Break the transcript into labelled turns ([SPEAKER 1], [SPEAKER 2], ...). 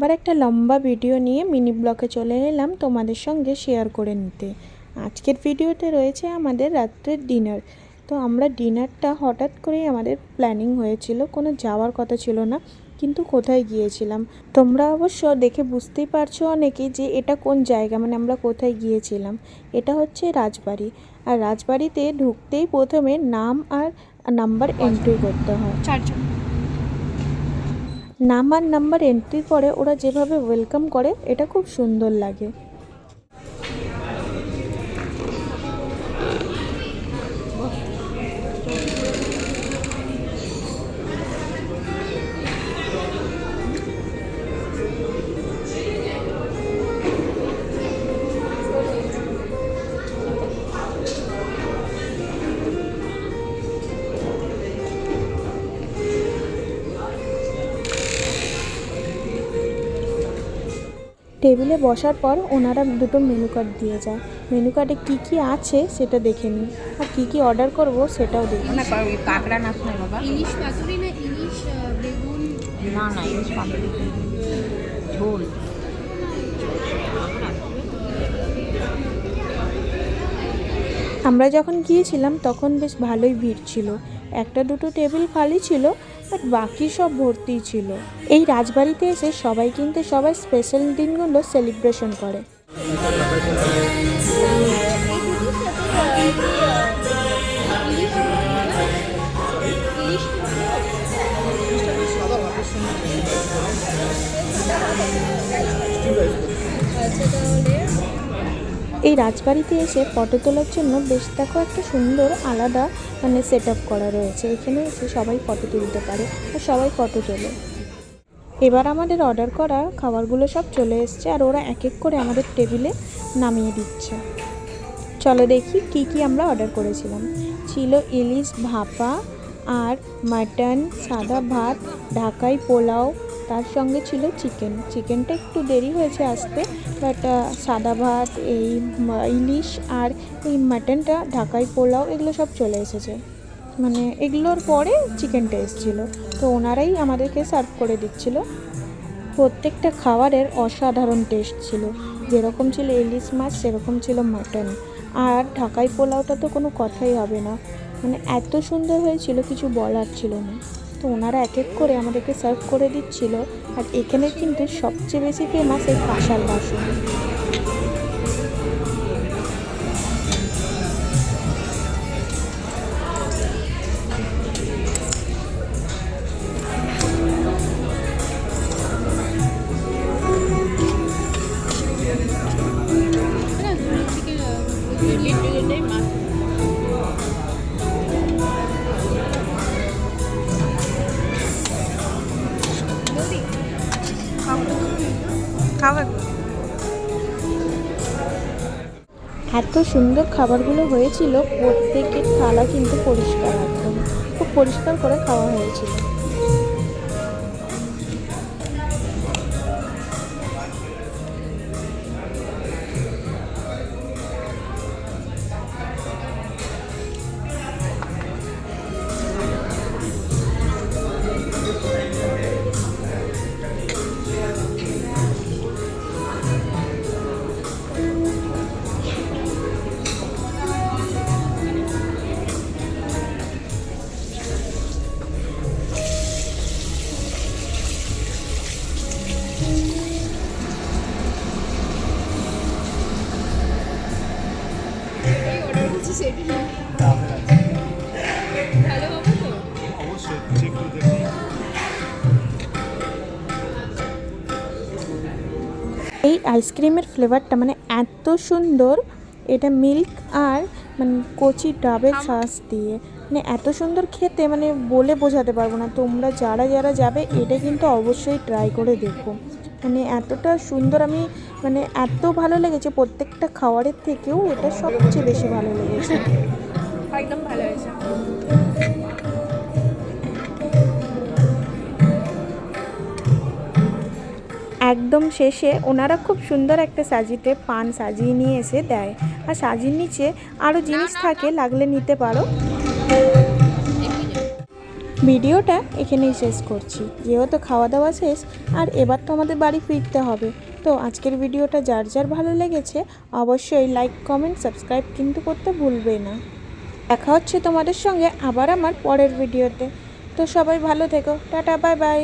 [SPEAKER 1] আবার একটা লম্বা ভিডিও নিয়ে মিনি ব্লকে চলে এলাম তোমাদের সঙ্গে শেয়ার করে নিতে। আজকের ভিডিওতে রয়েছে আমাদের রাত্রের ডিনার তো আমরা ডিনারটা হঠাৎ করেই আমাদের প্ল্যানিং হয়েছিল, কোনো যাওয়ার কথা ছিল না, কিন্তু কোথায় গিয়েছিলাম? তোমরা অবশ্য দেখে বুঝতেই পারছ অনেকেই যে এটা কোন জায়গা মানে আমরা কোথায় গিয়েছিলাম। এটা হচ্ছে রাজবাড়ি। আর রাজবাড়িতে ঢুকতেই প্রথমে নাম আর নাম্বার এন্ট্রি করতে হয়।
[SPEAKER 2] চারজন।
[SPEAKER 1] নাম আর নাম্বার এন্ট্রি করে ওরা যেভাবে ওয়েলকাম করে এটা খুব সুন্দর লাগে। টেবিলে বসার পর ওনারা দুটো মেনু কার্ড দিয়ে যায়। মেনু কার্ডে কী কী আছে সেটা দেখে নিই আর কী কী অর্ডার করব সেটাও দেখি
[SPEAKER 3] না ওই কাঁকড়া না বাবা।
[SPEAKER 2] ইলিশ পাতুরি না ইলিশ বেগুন?
[SPEAKER 3] না না ইলিশ পাতুরি। ঝোল।
[SPEAKER 1] আমরা যখন গিয়েছিলাম তখন বেশ ভালোই ভিড় ছিল। একটা দুটো টেবিল খালি ছিল বাট বাকি সব ভর্তি ছিল। এই রাজবাড়িতে এসে সবাই কিন্তু সবাই স্পেশাল দিনগুলো সেলিব্রেশন করে। এই রাজবাড়িতে এসে ফটো তোলার জন্য বেশ দেখো একটা সুন্দর আলাদা মানে সেট করা রয়েছে। এখানে এসে সবাই ফটো তুলতে পারে আর সবাই ফটো তোলে। এবার আমাদের অর্ডার করা খাবারগুলো সব চলে এসছে আর ওরা এক এক করে আমাদের টেবিলে নামিয়ে দিচ্ছে। চলো দেখি কি কি আমরা অর্ডার করেছিলাম। ছিল ইলিশ ভাপা আর মাটন সাদা ভাত, ঢাকাই পোলাও তার সঙ্গে ছিল চিকেন চিকেনটা একটু দেরি হয়েছে আসতে বাট সাদা ভাত, এই ইলিশ আর এই মাটনটা ঢাকাই পোলাও, এগুলো সব চলে এসেছে। মানে এগুলোর পরে চিকেনটা এসেছিল। তো ওনারাই আমাদেরকে সার্ভ করে দিচ্ছিল। প্রত্যেকটা খাবারের অসাধারণ টেস্ট ছিল। যেরকম ছিল ইলিশ মাছ, সেরকম ছিল মাটন আর ঢাকাই পোলাওটা তো কোনো কথাই হবে না। মানে এত সুন্দর হয়েছিল, কিছু বলার ছিল না। তো ওনারা এক এক করে আমাদেরকে সার্ভ করে দিচ্ছিল। আর এখানে কিন্তু সবচেয়ে বেশি ফেমাস এই কাঁসার বাসন। এত সুন্দর খাবারগুলো হয়েছিল প্রত্যেকের থালা কিন্তু পরিষ্কার একদম। খুব পরিষ্কার করে খাওয়া হয়েছিল।
[SPEAKER 2] অর্ডার সেটি ভালো হবে তো?
[SPEAKER 4] অবশ্যই চেক করে দেখুন
[SPEAKER 1] এই আইসক্রিমের ফ্লেভারটা মানে এত সুন্দর এটা মিল্ক আর মানে কচি ডাবের শ্বাস দিয়ে। মানে এত সুন্দর খেতে মানে বলে বোঝাতে পারব না তোমরা যারা যারা যাবে এটা কিন্তু অবশ্যই ট্রাই করে দেখো। মানে এতটা সুন্দর আমি মানে এত ভালো লেগেছে প্রত্যেকটা খাবারের থেকেও এটা সবচেয়ে বেশি ভালো লেগেছে।
[SPEAKER 2] একদম ভালো হয়েছে।
[SPEAKER 1] একদম শেষে ওনারা খুব সুন্দর একটা সাজিতে পান সাজিয়ে নিয়ে এসে দেয়। আর সাজির নিচে আরও জিনিস থাকে লাগলে নিতে পারো। ভিডিওটা এখানেই শেষ করছি। যেহেতু খাওয়া দাওয়া শেষ আর এবার তো আমাদের বাড়ি ফিরতে হবে। তো আজকের ভিডিওটা যার যার ভালো লেগেছে অবশ্যই লাইক কমেন্ট সাবস্ক্রাইব কিন্তু করতে ভুলবে না। দেখা হচ্ছে তোমাদের সঙ্গে আবার আমার পরের ভিডিওতে। তো সবাই ভালো থেকো। Tata bye bye